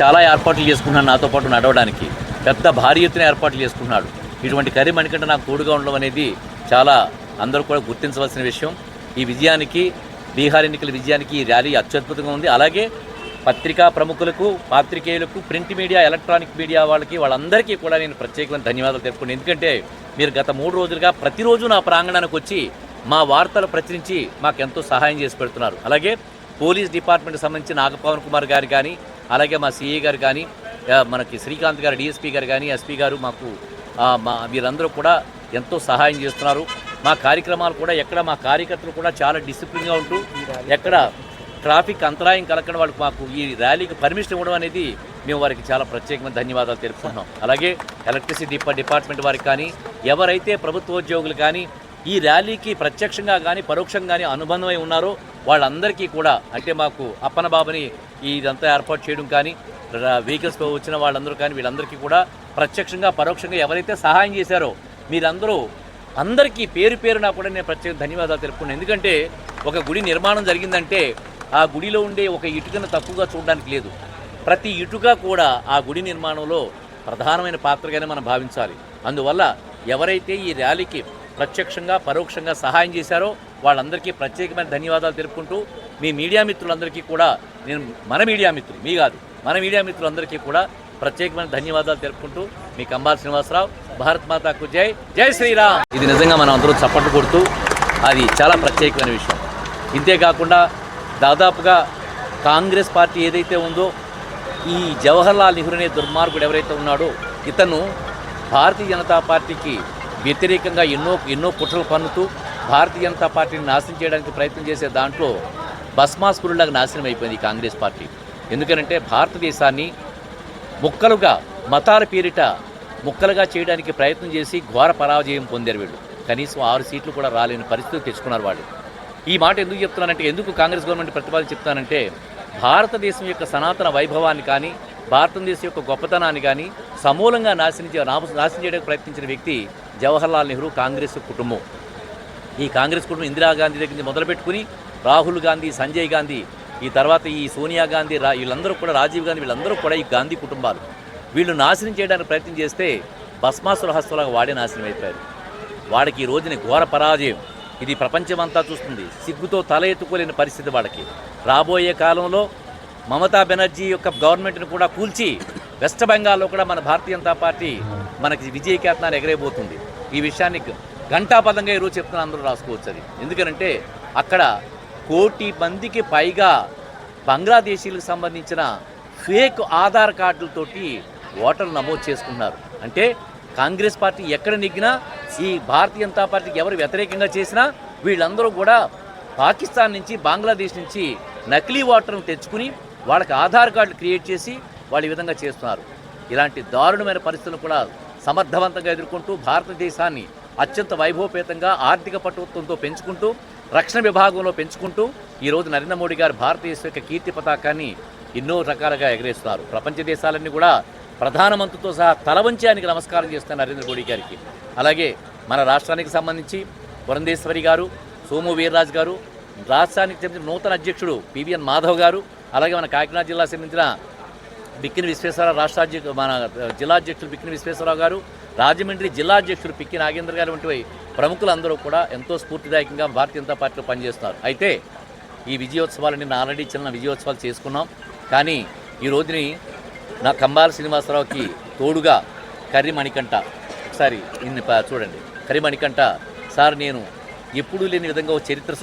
చాలా ఏర్పాట్లు చేసుకున్నాడు నాతో పాటు నడవడానికి. పెద్ద భారీ ఎత్తున ఏర్పాట్లు చేసుకున్నాడు ఇటువంటి కర్రీ మణికంట నాకు తోడుగా ఉండడం అనేది చాలా అందరూ కూడా గుర్తించవలసిన విషయం. ఈ విజయానికి బీహార్ ఎన్నికల విజయానికి ఈ ర్యాలీ అత్యద్భుతంగా ఉంది. అలాగే పత్రికా ప్రముఖులకు పాత్రికేయులకు ప్రింట్ మీడియా ఎలక్ట్రానిక్ మీడియా వాళ్ళకి వాళ్ళందరికీ కూడా నేను ప్రత్యేకమైన ధన్యవాదాలు తెలుపుకున్నాను ఎందుకంటే మీరు గత మూడు రోజులుగా ప్రతిరోజు నా ప్రాంగణానికి వచ్చి మా వార్తలు ప్రచురించి మాకు ఎంతో సహాయం చేసి పెడుతున్నారు. అలాగే పోలీస్ డిపార్ట్మెంట్ సంబంధించి నాగపవన్ కుమార్ గారు కానీ అలాగే మా సిఏ గారు కానీ మనకి శ్రీకాంత్ గారు డిఎస్పీ గారు కానీ ఎస్పీ గారు మాకు మా వీరందరూ కూడా ఎంతో సహాయం చేస్తున్నారు. మా కార్యక్రమాలు కూడా ఎక్కడ మా కార్యకర్తలు కూడా చాలా డిసిప్లిన్గా ఉంటూ ఎక్కడ ట్రాఫిక్ అంతరాయం కలగడం వాళ్ళకి మాకు ఈ ర్యాలీకి పర్మిషన్ ఇవ్వడం అనేది మేము వారికి చాలా ప్రత్యేకమైన ధన్యవాదాలు తెలుపుకుంటున్నాం. అలాగే ఎలక్ట్రిసిటీ డిపార్ట్మెంట్ వారికి కానీ ఎవరైతే ప్రభుత్వోద్యోగులు కానీ ఈ ర్యాలీకి ప్రత్యక్షంగా కానీ పరోక్షంగా కానీ అనుబంధమై ఉన్నారో. వాళ్ళందరికీ కూడా అంటే మాకు అప్పన బాబుని ఇదంతా ఏర్పాటు చేయడం కానీ వెహికల్స్ వచ్చిన వాళ్ళందరూ కానీ వీళ్ళందరికీ కూడా ప్రత్యక్షంగా పరోక్షంగా ఎవరైతే సహాయం చేశారో మీరందరూ అందరికీ పేరు పేరున కూడా నేను ప్రత్యేక ధన్యవాదాలు తెలుపుకున్నాను ఎందుకంటే ఒక గుడి నిర్మాణం జరిగిందంటే ఆ గుడిలో ఉండే ఒక ఇటుకను తక్కువగా చూడడానికి లేదు. ప్రతి ఇటుక కూడా ఆ గుడి నిర్మాణంలో ప్రధానమైన పాత్రగానే మనం భావించాలి. అందువల్ల ఎవరైతే ఈ ర్యాలీకి ప్రత్యక్షంగా పరోక్షంగా సహాయం చేశారో వాళ్ళందరికీ ప్రత్యేకమైన ధన్యవాదాలు తెలుపుకుంటూ మీ మీడియా మిత్రులందరికీ కూడా నేను మన మీడియా మిత్రులు మీ కాదు మన మీడియా మిత్రులందరికీ కూడా ప్రత్యేకమైన ధన్యవాదాలు తెలుపుకుంటూ మీ కంబాల్ శ్రీనివాసరావు భారత్ మాతాకు జై జై శ్రీరామ్. ఇది నిజంగా మనం అందరూ చప్పట్లు కొడుతూ అది చాలా ప్రత్యేకమైన విషయం. ఇంతేకాకుండా దాదాపుగా కాంగ్రెస్ పార్టీ ఏదైతే ఉందో ఈ జవహర్లాల్ నెహ్రూ అనే దుర్మార్గుడు ఎవరైతే ఉన్నాడో ఇతను భారతీయ జనతా పార్టీకి వ్యతిరేకంగా ఎన్నో ఎన్నో కుట్రలు పన్నుతూ భారతీయ జనతా పార్టీని నాశనం చేయడానికి ప్రయత్నం చేసే దాంట్లో భస్మాస్పురులాగా నాశనం అయిపోయింది కాంగ్రెస్ పార్టీ. ఎందుకనంటే భారతదేశాన్ని ముక్కలుగా మతాల పేరిట ముక్కలుగా చేయడానికి ప్రయత్నం చేసి ఘోర పరాజయం పొందారు వీళ్ళు. కనీసం ఆరు సీట్లు కూడా రాలేని పరిస్థితి తెచ్చుకున్నారు వాళ్ళు. ఈ మాట ఎందుకు చెప్తున్నానంటే ఎందుకు కాంగ్రెస్ గవర్నమెంట్ ప్రతిపాదన చెప్తానంటే భారతదేశం యొక్క సనాతన వైభవాన్ని కానీ భారతదేశం యొక్క గొప్పతనాన్ని కానీ సమూలంగా నాశనం నాశనం చేయడానికి ప్రయత్నించిన వ్యక్తి జవహర్లాల్ నెహ్రూ కాంగ్రెస్ కుటుంబం. ఈ కాంగ్రెస్ కుటుంబం ఇందిరాగాంధీ దగ్గర నుంచి మొదలుపెట్టుకుని రాహుల్ గాంధీ సంజయ్ గాంధీ ఈ తర్వాత ఈ సోనియా గాంధీ రా వీళ్ళందరూ కూడా రాజీవ్ గాంధీ వీళ్ళందరూ కూడా ఈ గాంధీ కుటుంబాలు. వీళ్ళు నాశనం చేయడానికి ప్రయత్నం చేస్తే భస్మాసుర హస్తులాగా వాడే నాశనం అయిపోయారు. వాడికి ఈ రోజున ఘోర పరాజయం. ఇది ప్రపంచమంతా చూస్తుంది. సిగ్గుతో తల ఎత్తుకోలేని పరిస్థితి వాడికి. రాబోయే కాలంలో మమతా బెనర్జీ యొక్క గవర్నమెంట్ని కూడా కూల్చి వెస్ట్ బెంగాల్లో కూడా మన భారతీయ జనతా పార్టీ మనకి విజయ కేతనాన్ని ఎగరేయబోతుంది. ఈ విషయాన్ని ఘంటాపదంగా ఈరోజు చెప్తున్న అందరూ రాసుకోవచ్చు అది. ఎందుకంటే అక్కడ కోటి మందికి పైగా బంగ్లాదేశీలకు సంబంధించిన ఫేక్ ఆధార్ కార్డులతోటి ఓటర్లు నమోదు చేసుకున్నారు. అంటే కాంగ్రెస్ పార్టీ ఎక్కడ నెగ్గినా ఈ భారతీయ జనతా పార్టీకి ఎవరు వ్యతిరేకంగా చేసినా వీళ్ళందరూ కూడా పాకిస్తాన్ నుంచి బంగ్లాదేశ్ నుంచి నకిలీ ఓటర్ను తెచ్చుకుని వాళ్ళకి ఆధార్ కార్డులు క్రియేట్ చేసి వాళ్ళు ఈ విధంగా చేస్తున్నారు. ఇలాంటి దారుణమైన పరిస్థితులను కూడా సమర్థవంతంగా ఎదుర్కొంటూ భారతదేశాన్ని అత్యంత వైభవపేతంగా ఆర్థిక పటుత్వంతో పెంచుకుంటూ రక్షణ విభాగంలో పెంచుకుంటూ ఈరోజు నరేంద్ర మోడీ గారు భారతదేశం యొక్క కీర్తి పతాకాన్ని ఎన్నో రకాలుగా ఎగరేస్తున్నారు. ప్రపంచ దేశాలన్నీ కూడా ప్రధానమంత్రితో సహా తల ఆయనకి నమస్కారం చేస్తున్న నరేంద్ర మోడీ గారికి. అలాగే మన రాష్ట్రానికి సంబంధించి పురంధేశ్వరి గారు సోము వీర్రాజు గారు రాష్ట్రానికి చెందిన నూతన అధ్యక్షుడు పివిఎన్ మాధవ్ గారు అలాగే మన కాకినాడ జిల్లా సంబంధించిన బిక్కిన విశ్వేశ్వరరావు రాష్ట్ర మన జిల్లా అధ్యక్షుడు బిక్కిన విశ్వేశ్వరరావు గారు రాజమండ్రి జిల్లా అధ్యక్షుడు పిక్కి నాగేంద్ర గారు వంటి ప్రముఖులందరూ కూడా ఎంతో స్ఫూర్తిదాయకంగా భారతీయ జనతా పార్టీలో పనిచేస్తున్నారు. అయితే ఈ విజయోత్సవాలని నా ఆల్రెడీ చిన్న విజయోత్సవాలు చేసుకున్నాం. కానీ ఈ రోజుని నా కంబాల శ్రీనివాసరావుకి తోడుగా కర్రీమణికంఠ ఒకసారి చూడండి. కర్రీమణికంఠ సార్ నేను ఎప్పుడూ లేని విధంగా చరిత్ర